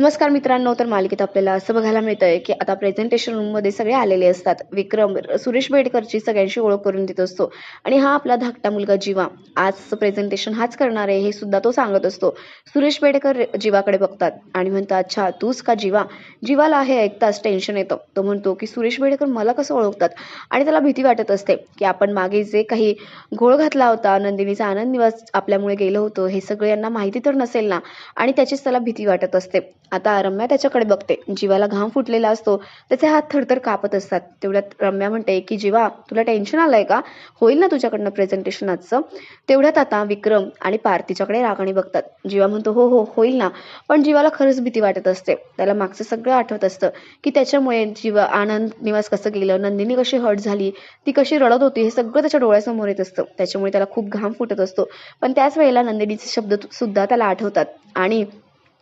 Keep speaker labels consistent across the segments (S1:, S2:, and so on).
S1: नमस्कार मित्रांनो तर मालिकेत आपल्याला असं बघायला मिळतंय की आता प्रेझेंटेशन रूममध्ये सगळे आलेले असतात. विक्रम सुरेश बेडकरची सगळ्यांशी ओळख करून देत असतो. आणि हा आपला धाकटा मुलगा जीवा. आज प्रेझेंटेशन हाच करणार आहे हे सुद्धा तो सांगत असतो. सुरेश बेडकर जीवाकडे बघतात आणि म्हणतात अच्छा तूच का जीवा? जीवाला हे ऐकताच टेन्शन येतं. तो म्हणतो की सुरेश बेडकर मला कसं ओळखतात? आणि त्याला भीती वाटत असते की आपण मागे जे काही घोळ घातला होता नंदिनीचा आनंद निवास आपल्यामुळे गेलं होतं हे सगळं यांना माहिती तर नसेल ना? आणि त्याचीच त्याला भीती वाटत असते. आता रम्या त्याच्याकडे बघते. जीवाला घाम फुटलेला असतो त्याचे हात थरथर कापत असतात. तेवढ्यात रम्या म्हणते की जीवा तुला टेन्शन आलंय का? होईल ना तुझ्याकडनं प्रेझेंटेशन आजचं? तेवढ्यात आता विक्रम आणि पार्थिच्याकडे रागाने बघतात. जीवा म्हणतो हो हो होईल ना. पण जीवाला खरंच भीती वाटत असते. त्याला मागचं सगळं आठवत असतं की त्याच्यामुळे जीवा आनंद निवास कसं गेलं नंदिनी कशी हट झाली ती कशी रडत होती हे सगळं त्याच्या डोळ्यासमोर येत असतं. त्याच्यामुळे त्याला खूप घाम फुटत असतो. पण त्याच वेळेला नंदिनीचे शब्द सुद्धा त्याला आठवतात. आणि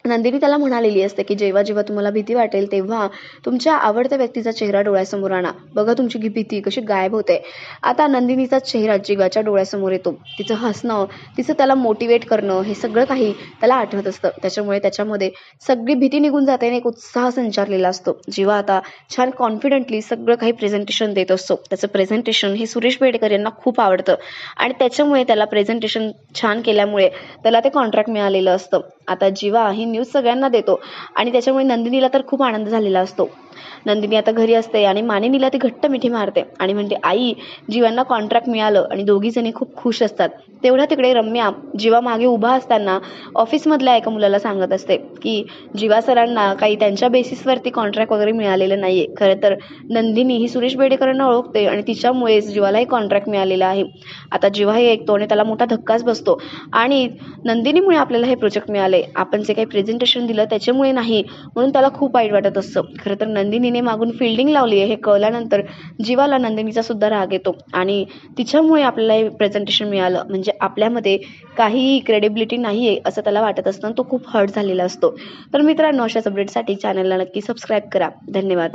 S1: नंदिनी त्याला म्हणालेली असते की जेव्हा जेव्हा तुम्हाला भीती वाटेल तेव्हा तुमच्या आवडत्या व्यक्तीचा चेहरा डोळ्यासमोर आणा. बघा तुमची भीती कशी गायब होते. आता नंदिनीचा चेहरा जीवाच्या डोळ्यासमोर येतो. तिचं हसणं तिचं त्याला मोटिवेट करणं हे सगळं काही त्याला आठवत असतं. त्याच्यामुळे त्याच्यामध्ये सगळी भीती निघून जाते आणि एक उत्साह संचारलेला असतो. जीवा आता छान कॉन्फिडंटली सगळं काही प्रेझेंटेशन देत असतो. त्याचं प्रेझेंटेशन हे सुरेश बेडकर यांना खूप आवडतं. आणि त्याच्यामुळे त्याला प्रेझेंटेशन छान केल्यामुळे त्याला ते कॉन्ट्रॅक्ट मिळालेलं असतं. आता जीवा ही न्यूज सगळ्यांना देतो. आणि त्याच्यामुळे नंदिनीला तर खूप आनंद झालेला असतो. नंदिनी आता घरी असते आणि मानिनीला ती घट्ट मिठी मारते आणि म्हणते आई जीवांना कॉन्ट्रॅक्ट मिळालं आणि दोघी जणी खूप खुश असतात. तेवढ्या तिकडे रम्या जीवा मागे उभा असताना ऑफिसमधल्या एका मुलाला सांगत असते की जीवा सरांना काही त्यांच्या बेसिसवरती कॉन्ट्रॅक्ट वगैरे मिळालेलं नाहीये. खरं तर नंदिनी ही सुरेश बेडेकरांना ओळखते आणि तिच्यामुळेच जीवालाही कॉन्ट्रॅक्ट मिळालेला आहे. आता जीवा हे ऐकतो आणि त्याला मोठा धक्काच बसतो आणि नंदिनीमुळे आपल्याला हे प्रोजेक्ट मिळाले. आपण जे काही प्रेझेंटेशन दिलं त्याच्यामुळे नाही म्हणून त्याला खूप वाईट वाटत असतं. खरं तर नंदिनीने मागून फिल्डिंग लावली आहे. हे कळल्यानंतर जीवाला नंदिनीचा सुद्धा राग येतो. आणि तिच्यामुळे आपल्याला हे प्रेझेंटेशन मिळालं. म्हणजे आपल्यामध्ये काहीही क्रेडिबिलिटी नाही आहे असं त्याला वाटत असतं तो खूप हर्ट झालेला असतो. तर मित्रांनो अशाच अपडेटसाठी चॅनलला नक्की सबस्क्राईब करा. धन्यवाद.